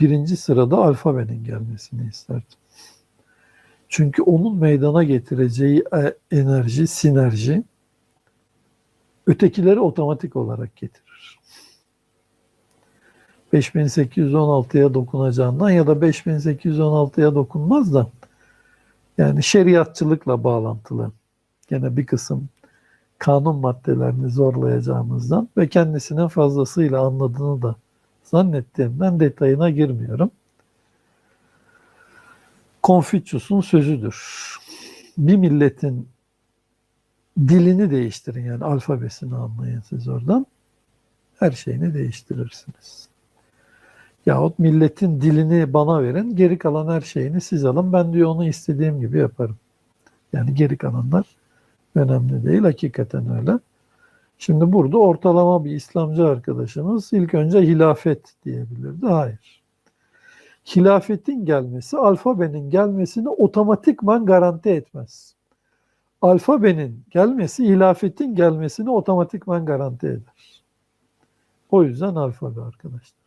birinci sırada alfabenin gelmesini isterdim. Çünkü onun meydana getireceği e, enerji, sinerji ötekileri otomatik olarak getirir. 5816'ya dokunacağından ya da 5816'ya dokunmaz da yani şeriatçılıkla bağlantılı gene bir kısım kanun maddelerini zorlayacağımızdan ve kendisinin fazlasıyla anladığını da zannettiğimden detayına girmiyorum. Konfüçyus'un sözüdür. Bir milletin dilini değiştirin yani alfabesini anlayın siz oradan. Her şeyini değiştirirsiniz. Yahut milletin dilini bana verin, geri kalan her şeyini siz alın. Ben diyor onu istediğim gibi yaparım. Yani geri kalanlar önemli değil. Hakikaten öyle. Şimdi burada ortalama bir İslamcı arkadaşımız ilk önce hilafet diyebilirdi. Hayır. Hilafetin gelmesi alfabenin gelmesini otomatikman garanti etmez. Alfabenin gelmesi hilafetin gelmesini otomatikman garanti eder. O yüzden alfabe arkadaşlar.